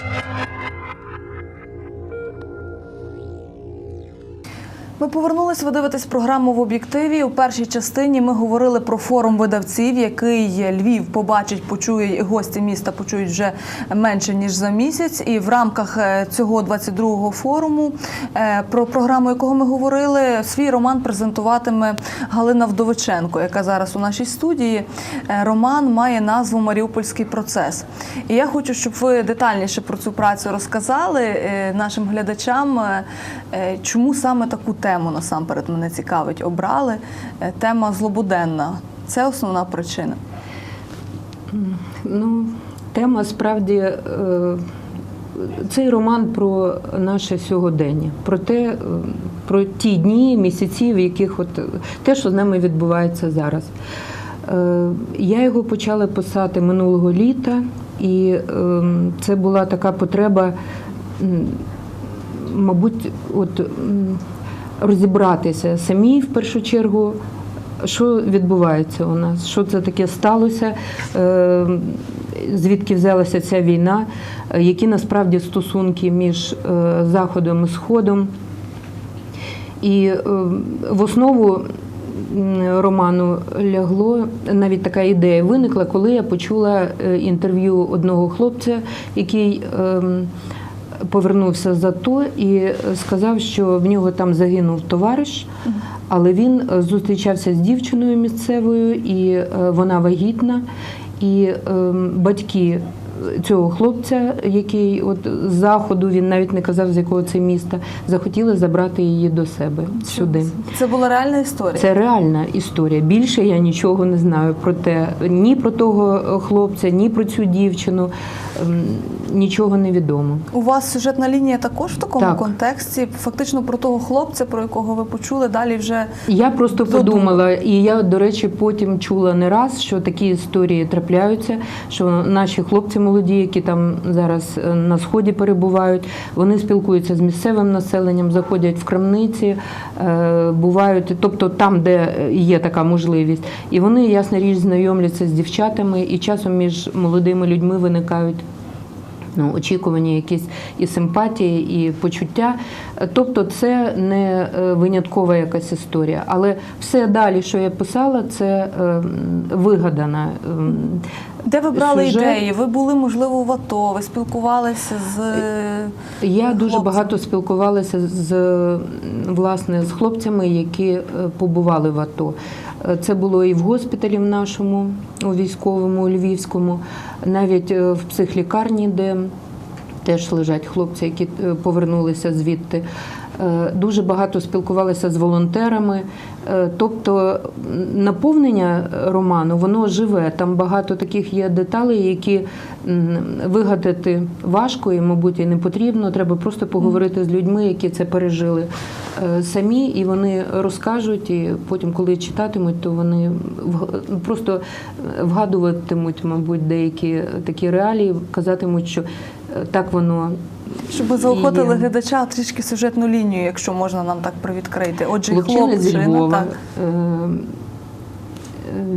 Thank you. Ми повернулись. Ви дивитесь програму в об'єктиві. У першій частині ми говорили про форум видавців, який Львів побачить, почує і гості міста почують вже менше ніж за місяць. І в рамках е, цього 22-го форуму, е, про програму якого ми говорили, свій роман презентуватиме Галина Вдовиченко, яка зараз у нашій студії. Е, Роман має назву Маріупольський процес. І я хочу, щоб ви детальніше про цю працю розказали нашим глядачам, чому саме таку тему насамперед мене цікавить. Обрали Е, тема злободенна. Це основна причина. Ну, тема справді е, цей роман про наше сьогодення, про те, е, про ті дні, місяці, в яких от те, що з нами відбувається зараз. Я його почала писати минулого літа, і е, це була така потреба, мабуть, от розібратися самі в першу чергу. Що відбувається у нас? Що це таке сталося? Е, Звідки взялася ця війна? Е, Які насправді стосунки між е, Заходом і Сходом? І в основу роману лягло навіть така ідея виникла, коли я почула інтерв'ю одного хлопця, який ем, повернувся з АТО і сказав, що в нього там загинув товариш, але він е, зустрічався з дівчиною місцевою, і е, вона вагітна. І е, батьки цього хлопця, який от з заходу, він навіть не казав, з якого це міста, захотіли забрати її до себе сюди. Це була реальна історія. Це реальна історія. Більше я нічого не знаю про те, ні про того хлопця, ні про цю дівчину. Ем, Нічого не відомо. У вас сюжетна лінія також в такому Так. контексті. Фактично про того хлопця, про якого ви почули, далі вже Я просто Додумала. подумала, і я, до речі, потім чула не раз, що такі історії трапляються, що наші хлопці молоді, які там зараз е, на сході перебувають, вони спілкуються з місцевим населенням, заходять в крамниці, е, бувають, тобто там, де є така можливість, і вони, ясна річ, знайомляться з дівчатами, і часом між молодими людьми виникають ну, очікування, якісь і симпатії, і почуття. Тобто, це не е, виняткова якась історія. Але все далі, що я писала, це е, вигадана. ем, де ви брали Сюжет. ідеї? Ви були можливо в АТО, ви спілкувалися з Я дуже багато спілкувалася з власне з хлопцями, які е, побували в АТО. Е, Це було і в госпіталі в нашому, у військовому, у Львівському, навіть е, в психлікарні, де теж лежать хлопці, які е, повернулися звідти. Е, Дуже багато спілкувалися з волонтерами. Е, Тобто наповнення роману воно живе. Там багато таких є деталей, які вигадати важко і, мабуть, і не потрібно. Треба просто поговорити з людьми, які це пережили самі, і вони розкажуть. І потім, коли читатимуть, то вони просто вгадуватимуть, мабуть, деякі такі реалії, казатимуть, що так воно щоб заохотили І- глядача трішки сюжетну лінію, якщо можна нам так привідкрити. Отже, Хлопчина зі Львова. так. е,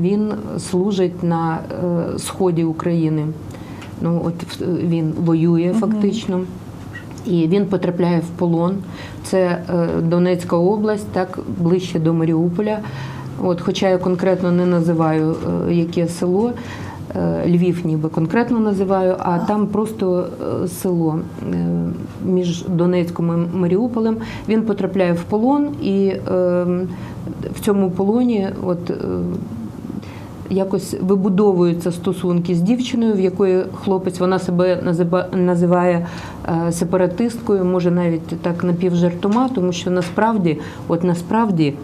Він служить на е, сході України. Ну, от він воює фактично. І він потрапляє в полон. Це е, Донецька область, так ближче до Маріуполя. От, хоча я конкретно не називаю яке село. Е, Львів ніби конкретно називаю, а там просто е, село е, між Донецьком і Маріуполем. Він потрапляє в полон, і в цьому полоні от, якось вибудовуються стосунки з дівчиною, в якої хлопець вона себе назива- називає сепаратисткою, може навіть так напівжартома, тому що насправді, от насправді.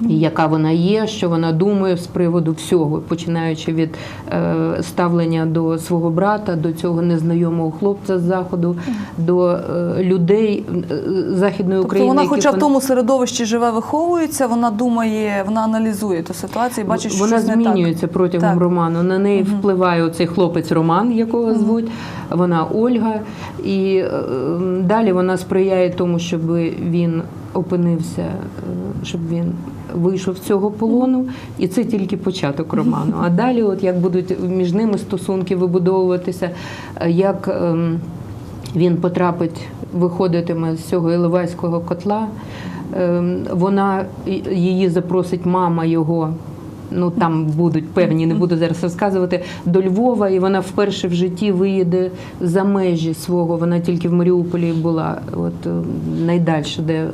І яка вона є, що вона думає з приводу всього, починаючи від е, ставлення до свого брата, до цього незнайомого хлопця з заходу, до е, людей е, західної Тобто України. вона, хоча в тому середовищі живе, виховується, вона думає, вона аналізує ту ситуацію, і бачить, що вона щось не так. змінюється протягом Так. роману. На неї впливає оцей хлопець Роман, якого звуть. Вона Ольга. І далі вона сприяє тому, щоб він опинився, щоб він вийшов з цього полону. І це тільки початок роману. А далі, от як будуть між ними стосунки вибудовуватися, е, як. ем, він потрапить, виходитиме з цього Іловайського котла. Ем, Вона її запросить мама його. Ну там будуть певні, не буду зараз розказувати до Львова, і вона вперше в житті виїде за межі свого. Вона тільки в Маріуполі була, от е, найдальше, де е,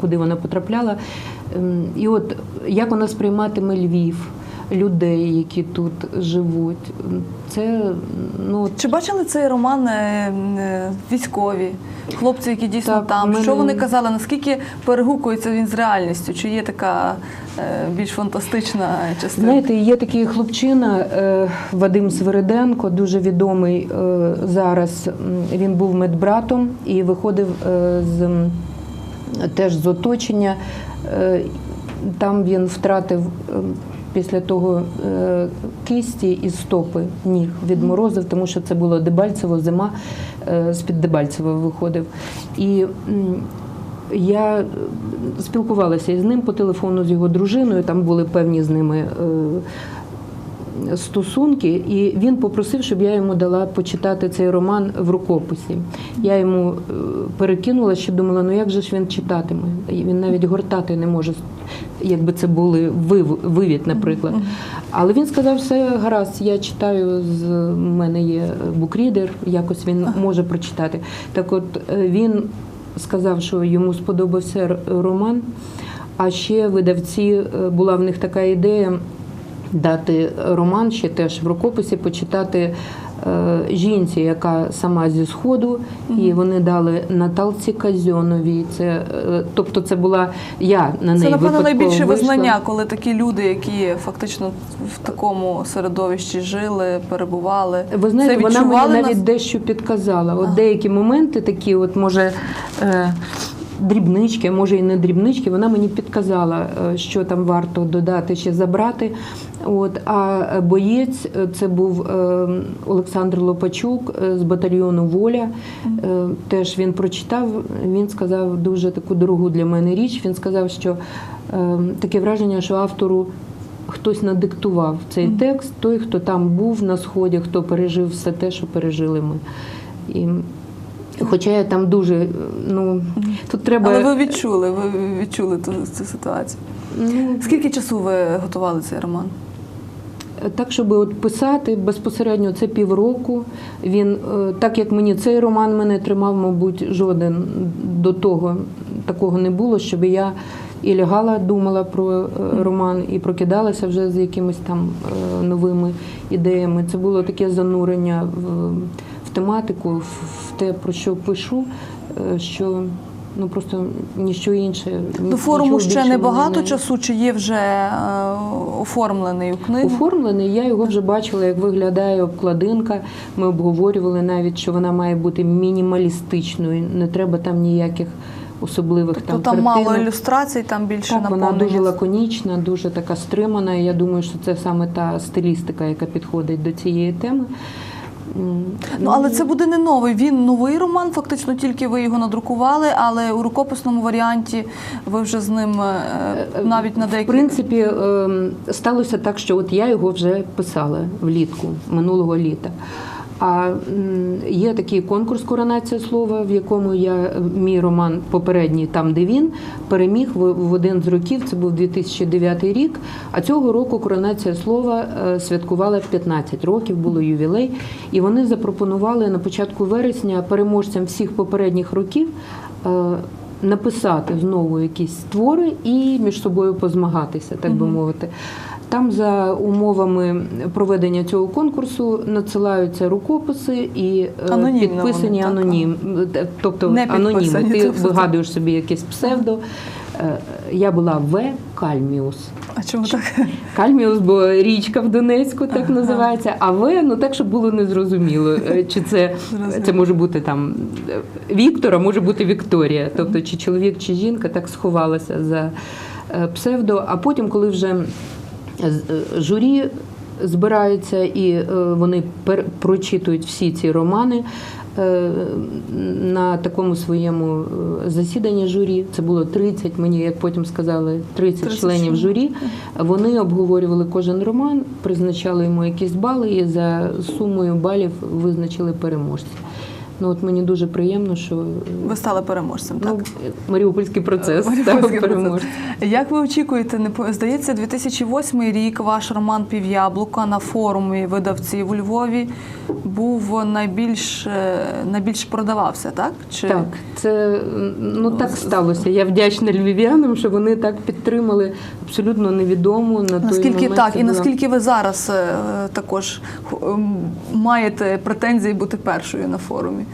куди вона потрапляла. Ем, І от як вона сприйматиме Львів, людей, які тут живуть, це ну Чи бачили цей роман е, е, військові, хлопці, які дійсно Так, там? мене- Що вони казали? Наскільки перегукується він з реальністю? Чи є така е, більш фантастична частина? Знаєте, є такий хлопчина Вадим Свириденко, дуже відомий зараз. Він був медбратом і виходив з теж з оточення. Там він втратив після того е, кисті і стопи ніг від відморозив, тому що це було Дебальцево, зима е, з-під Дебальцева виходив. І я спілкувалася із ним по телефону з його дружиною. Там були певні з ними е, стосунки, і він попросив, щоб я йому дала почитати цей роман в рукописі. Я йому е, перекинула, що думала, ну як же ж він читатиме? Він навіть гортати не може, якби це були вив- вивід, наприклад. Але він сказав, все гаразд, я читаю, з мене є букрідер, якось він може прочитати. Так от е, він сказав, що йому сподобався роман. А ще видавці е, була в них така ідея дати роман ще теж в рукописі, почитати е, жінці, яка сама зі сходу, і вони дали Наталці Казьоновій. Це, е, тобто це була я на неї Це, напевно, найбільше вийшла. визнання, коли такі люди, які фактично в такому середовищі жили, перебували. Ви знаєте, це вона мені на- навіть дещо підказала. От Ага. деякі моменти такі, от може. Е, Дрібнички, може і не дрібнички, вона мені підказала, е, що там варто додати ще забрати. От, а боєць е, це був е, Олександр Лопачук е, з батальйону Воля. Е, Теж він прочитав, він сказав дуже таку дорогу для мене річ. Він сказав, що е, таке враження, що автору хтось надиктував цей текст, той, хто там був на сході, хто пережив все те, що пережили ми. І, хоча я там дуже, е, ну тут треба. Але ви відчули, ви відчули ту, цю ситуацію. ну, Скільки часу ви готували цей роман? Так, щоб от писати безпосередньо це півроку. Він, е, так як мені цей роман мене тримав, мабуть, жоден до того такого не було, щоб я і лягала, думала про е, роман, і прокидалася вже з якимись там е, новими ідеями. Це було таке занурення в, тематику, в, те, про що пишу, що ну просто ніщо інше. До форуму ще більше не багато не- часу, чи є вже е, оформлений у книгу? Оформлений, я його вже бачила, як виглядає обкладинка. Ми обговорювали навіть, що вона має бути мінімалістичною, не треба там ніяких особливих Тобто там там мало ілюстрацій, там більше Так, вона дуже лаконічна, дуже така стримана. і Я думаю, що це саме та стилістика, яка підходить до цієї теми. Ну, але це буде не новий. Він новий роман, фактично тільки ви його надрукували, але у рукописному варіанті ви вже з ним е, навіть на В принципі, ем, сталося так, що от я його вже писала влітку минулого літа. А є такий конкурс Коронація слова, в якому я мій роман попередній, там де він переміг в, один з років. Це був 2009 рік. А цього року коронація слова е, святкувала 15 років, було ювілей. І вони запропонували на початку вересня переможцям всіх попередніх років. е, Написати знову якісь твори і між собою позмагатися, так би мовити. Там за умовами проведення цього конкурсу надсилаються рукописи і е, Анонімно підписані вони, анонім, Е, тобто Не анонімно. Ти вигадуєш собі якесь псевдо. Е, Я була В. Кальміус. А чому так? Кальміус, бо річка в Донецьку так Ага. називається. А В, ну так, щоб було незрозуміло, чи це, це може бути там е, Віктор, а може бути Вікторія. Тобто, чи чоловік, чи жінка так сховалася за псевдо. А потім, коли вже журі збираються і е, вони прочитують всі ці романи. е, На такому своєму е, засіданні журі це було 30, мені як потім сказали, 30, 30 членів членів. журі. Вони обговорювали кожен роман, призначали йому якісь бали і за сумою балів визначили переможця. Ну от мені дуже приємно, що е, Ви стали переможцем, так? ну, Маріупольський процес Маріупольський процес. переможцем. Як ви очікуєте, не здається, 2008 рік ваш роман Пів'яблука на форумі видавців у Львові був найбільш, е, найбільш продавався, так? Чи... Так, це ну так сталося. Я вдячна львів'янам, що вони так підтримали абсолютно невідому на той Наскільки момент. так, і була- наскільки ви зараз е, також маєте претензії бути першою на форумі?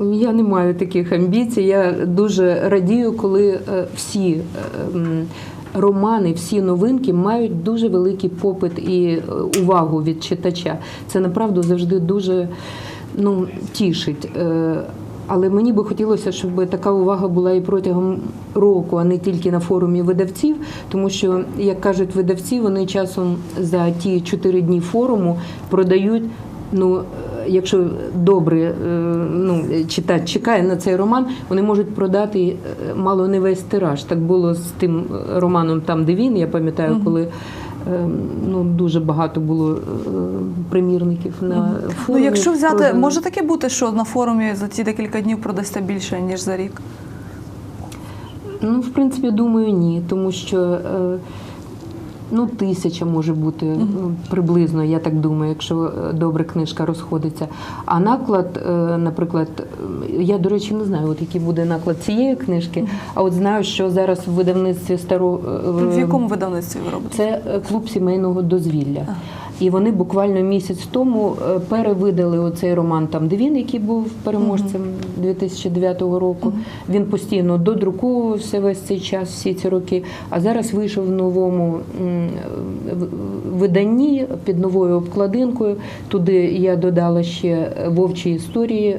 Я не маю таких амбіцій. Я дуже радію, коли е, всі е, романи, всі новинки мають дуже великий попит і е, увагу від читача. Це направду завжди дуже ну, тішить. Але мені би хотілося, щоб така увага була і протягом року, а не тільки на форумі видавців, тому що, як кажуть видавці, вони часом за ті чотири дні форуму продають. Ну, якщо добре е, ну, читач чекає на цей роман, вони можуть продати е, мало не весь тираж. Так було з тим романом там, де він. Я пам'ятаю, коли е, ну, дуже багато було примірників на Ну, якщо взяти, продано. може таке бути, що на форумі за ці декілька днів продасться більше, ніж за рік? Ну, в принципі, думаю, ні, тому що ну, тисяча може бути ну, приблизно, я так думаю, якщо е, добре книжка розходиться. А наклад, е, наприклад, я, до речі, не знаю, от який буде наклад цієї книжки, а от знаю, що зараз в видавництві старо е, В якому видавництві ви робите? це клуб сімейного дозвілля. І вони буквально місяць тому перевидали оцей роман там, де він, який був переможцем 2009 року. Він постійно додруковувався весь цей час, всі ці роки. А зараз вийшов в новому виданні під новою обкладинкою. Туди я додала ще вовчі історії,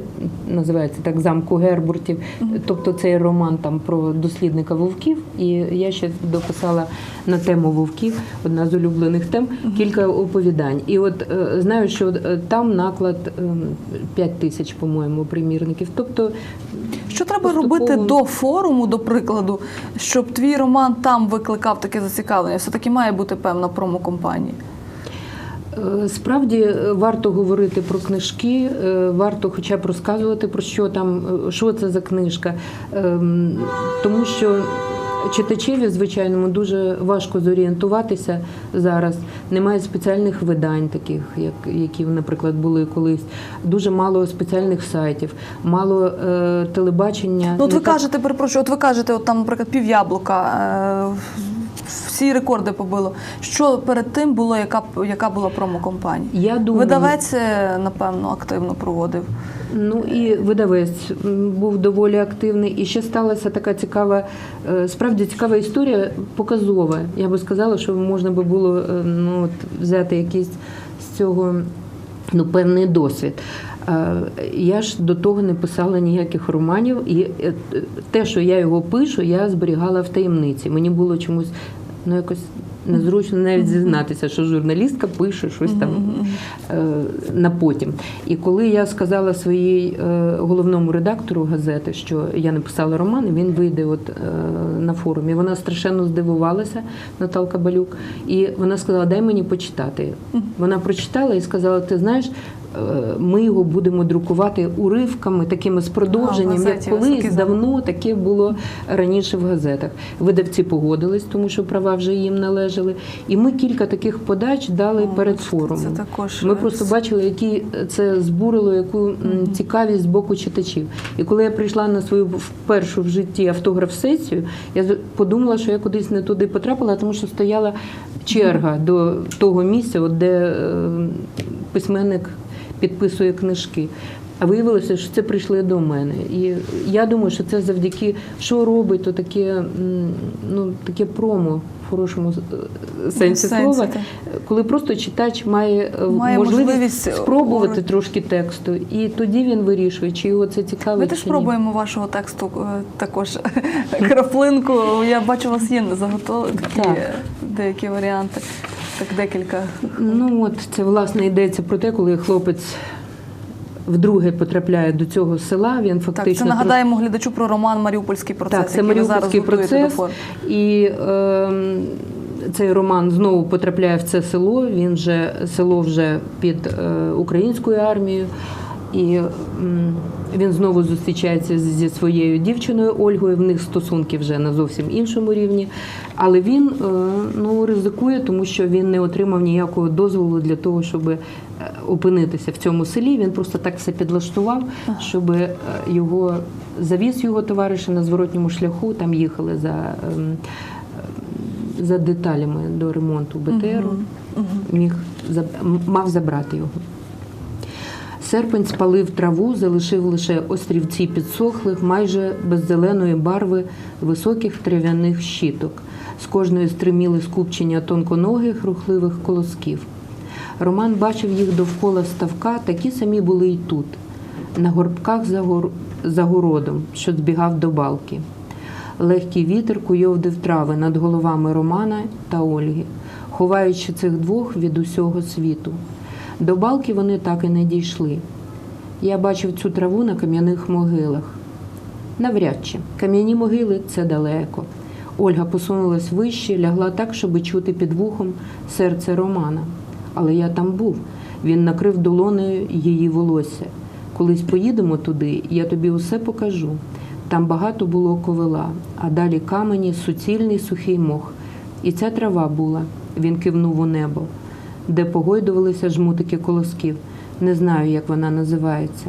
називається так замку Гербуртів. Тобто цей роман там про дослідника вовків. І я ще дописала на тему вовків, одна з улюблених тем, кілька оповідань. І от е, знаю, що е, там наклад 5 тисяч, по-моєму, примірників. Тобто Що треба поступово- робити до форуму, до прикладу, щоб твій роман там викликав таке зацікавлення? Все-таки має бути певна промокомпанія. Е, Справді е, варто говорити про книжки, е, варто хоча б розказувати про що там, що це за книжка. Ем, Тому що читачеві, звичайному, дуже важко зорієнтуватися зараз. Немає спеціальних видань, таких, як, які, наприклад, були колись. Дуже мало спеціальних сайтів, мало е, телебачення. Ну, от ви кажете, перепрошую, от ви кажете, от там, наприклад, пів'яблука. Е- всі рекорди побило. Що перед тим було, яка, яка була промокомпанія? Я думаю, Видавець, е, напевно, активно проводив. Ну і видавець був доволі активний. І ще сталася така цікава, е, справді цікава історія, показова. Я би сказала, що можна би було е, ну, от, взяти якийсь з цього ну, певний досвід. Е, Я ж до того не писала ніяких романів, і е, те, що я його пишу, я зберігала в таємниці. Мені було чомусь ну, якось незручно навіть зізнатися, що журналістка пише щось там е, на потім. І коли я сказала своїй головному редактору газети, що я написала роман, і він вийде от на форумі, вона страшенно здивувалася, Наталка Балюк, і вона сказала: дай мені почитати. Вона прочитала і сказала: Ти знаєш. Е, Ми його будемо друкувати уривками, такими з продовженням, як колись давно таке було раніше в газетах. Видавці погодились, тому що права вже їм належали. І ми кілька таких подач дали О, перед форумом. Це також Ми просто бачили, які це збурило яку цікавість з боку читачів. І коли я прийшла на свою першу в житті автограф-сесію, я подумала, що я кудись не туди потрапила, тому що стояла черга до того місця, де е, письменник підписує книжки. А виявилося, що це прийшли до мене. І я думаю, що це завдяки що робить, то таке, ну, таке промо в хорошому е, сенсі Сенсі, слова, так. коли просто читач має, е, Має можливість, можливість спробувати говорити. трошки тексту, і тоді він вирішує, чи його це цікавить. Чи ні. спробуємо вашого тексту е, також краплинку. Я бачу, у вас є заготовлені е, деякі варіанти. Так, декілька. Ну от це власне йдеться про те, коли хлопець вдруге потрапляє до цього села. Він Так, фактично це нагадаємо глядачу про роман Маріупольський процес, Так, це Маріупольський процес. І е, цей роман знову потрапляє в це село. Він вже село вже під е, українською армією. І м, він знову зустрічається зі своєю дівчиною Ольгою. В них стосунки вже на зовсім іншому рівні. Але він е, ну, ризикує, тому що він не отримав ніякого дозволу для того, щоб е, опинитися в цьому селі. Він просто так все підлаштував, щоб е, його завіз його товариша на зворотньому шляху. Там їхали за, ем, за деталями до ремонту БТРу. Міг заб- м- мав забрати його. Серпень спалив траву, залишив лише острівці підсохлих, майже без зеленої барви високих трав'яних щіток. З кожної стриміли скупчення тонконогих рухливих колосків. Роман бачив їх довкола ставка, такі самі були й тут, на горбках за, гор... за городом, що збігав до балки. Легкий вітер куйовдив трави над головами Романа та Ольги, ховаючи цих двох від усього світу. До балки вони так і не дійшли. Я бачив цю траву на кам'яних могилах. Навряд чи кам'яні могили це далеко. Ольга посунулась вище, лягла так, щоб чути під вухом серце Романа. Але я там був. Він накрив долонею її волосся. Колись поїдемо туди, я тобі усе покажу. Там багато було ковила, а далі камені, суцільний сухий мох. І ця трава була. Він кивнув у небо, де погойдувалися жмутики колосків. Не знаю, як вона називається.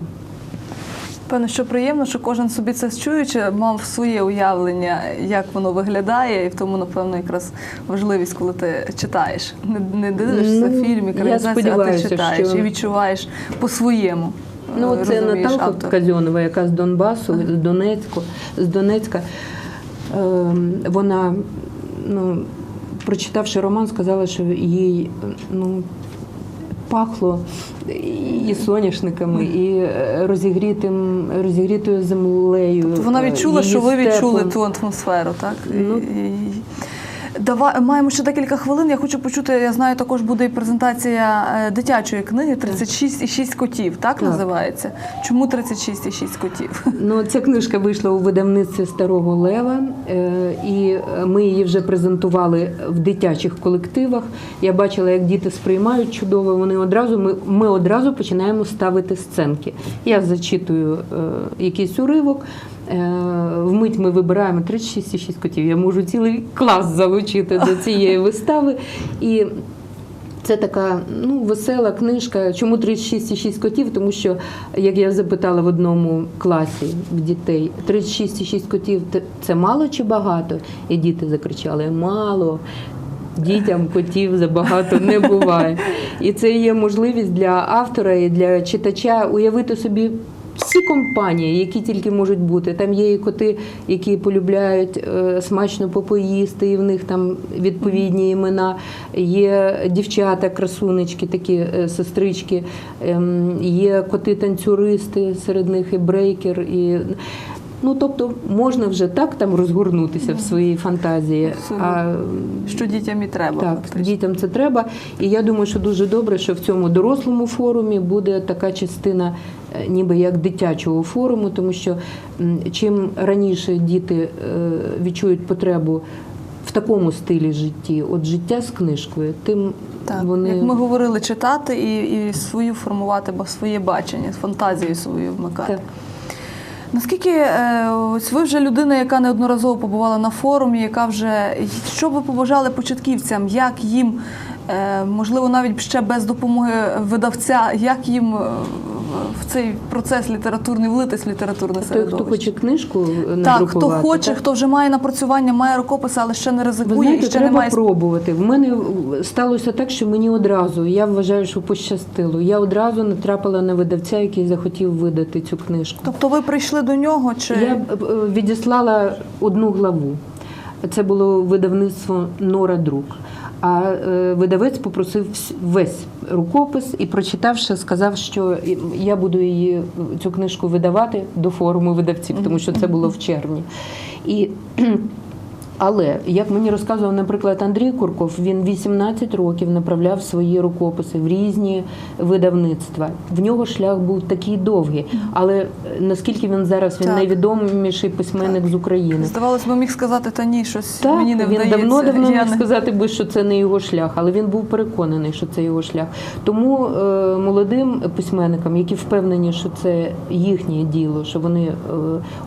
Певно, що приємно, що кожен собі це чуючи, мав своє уявлення, як воно виглядає, і в тому, напевно, якраз важливість, коли ти читаєш. Не, не дивишся Ну, фільм, екранізацію, а ти читаєш що- і відчуваєш по-своєму. Ну, е, це Наталка. Казьонова, яка з Донбасу, з Донецьку, з Донецька. Ем, Вона, ну, прочитавши роман, сказала, що їй ну, пахло і соняшниками, і е, розігрітим, розігрітою землею. Тобто Вона е, відчула, що ви відчули ту атмосферу, так? Ну. і- Давай маємо ще декілька хвилин. Я хочу почути. Я знаю, також буде і презентація е, дитячої книги «36 і 6 котів. Так, Так. називається. Чому 36 і 6 котів? Ну, ця книжка вийшла у видавництві Старого Лева, е, і ми її вже презентували в дитячих колективах. Я бачила, як діти сприймають чудово. Вони одразу ми, ми одразу починаємо ставити сценки. Я зачитую е, якийсь уривок. Е, Вмить ми вибираємо 36,6 котів. Я можу цілий клас залучити до цієї вистави. І це така ну, весела книжка. Чому 36,6 котів? Тому що, як я запитала в одному класі в дітей, 36,6 котів це мало чи багато? І діти закричали: мало. Дітям котів забагато не буває. І це є можливість для автора і для читача уявити собі всі компанії, які тільки можуть бути. Там є і коти, які полюбляють е, смачно попоїсти, і в них там відповідні імена. Є дівчата, красунечки, такі е, сестрички, ем, є коти-танцюристи, серед них і брейкер. І... Ну, тобто можна вже так там розгорнутися в своїй фантазії. А Що дітям і треба. так, фактично. дітям це треба. І я думаю, що дуже добре, що в цьому дорослому форумі буде така частина, е, ніби як дитячого форуму, тому що чим раніше діти е, відчують потребу в такому стилі житті, от життя з книжкою, тим Так, вони як ми говорили, читати і, і свою формувати, бо своє бачення, фантазію свою вмикати. Так. Наскільки е, ось ви вже людина, яка неодноразово побувала на форумі, яка вже що ви побажали початківцям, як їм можливо навіть ще без допомоги видавця, як їм е, в цей процес літературний влитись в літературне той, середовище? хто хоче книжку так, хто хоче, так? хто вже має напрацювання, має рукописи, але ще не Ви ризикує знаєте, і ще треба не має пробувати. В мене сталося так, що мені одразу, я вважаю, що пощастило. Я одразу натрапила на видавця, який захотів видати цю книжку. Тобто ви прийшли до нього чи Я е, відіслала одну главу. Це було видавництво Нора Друк. А е, видавець попросив весь рукопис і, прочитавши, сказав, що я буду її цю книжку видавати до форуму видавців, тому що це було в червні. І Але як мені розказував, наприклад, Андрій Курков, він 18 років направляв свої рукописи в різні видавництва. В нього шлях був такий довгий. Але е, наскільки він зараз він Так. найвідоміший письменник з України. Здавалось би, міг сказати, та ні, щось Так, мені не він вдається. давно-давно Я міг не- сказати би, що це не його шлях, але він був переконаний, що це його шлях. Тому е, молодим письменникам, які впевнені, що це їхнє діло, що вони е,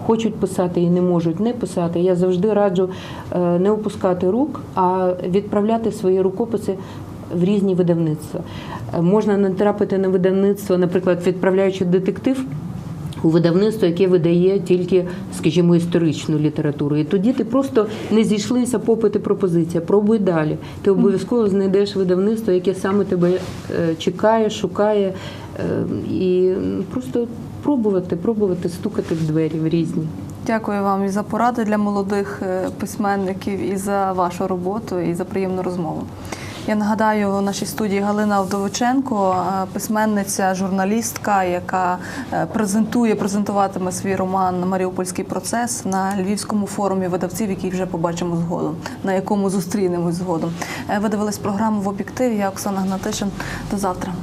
хочуть писати і не можуть не писати, я завжди раджу не опускати рук, а відправляти свої рукописи. В різні видавництва Е, можна натрапити на видавництво, наприклад, відправляючи детектив у видавництво, яке видає тільки, скажімо, історичну літературу. І тоді ти просто не зійшлися попит і пропозиція. Пробуй далі. Ти обов'язково знайдеш видавництво, яке саме тебе е, чекає, шукає. е, І просто пробувати, пробувати стукати в двері в різні. Дякую вам і за поради для молодих е, письменників, і за вашу роботу, і за приємну розмову. Я нагадаю, у нашій студії Галина Вдовиченко, е, письменниця, журналістка, яка е, презентує, презентуватиме свій роман Маріупольський процес на Львівському форумі видавців, який вже побачимо згодом, на якому зустрінемось згодом. Ви дивились програму в об'єктиві. Я Оксана Гнатишин. До завтра.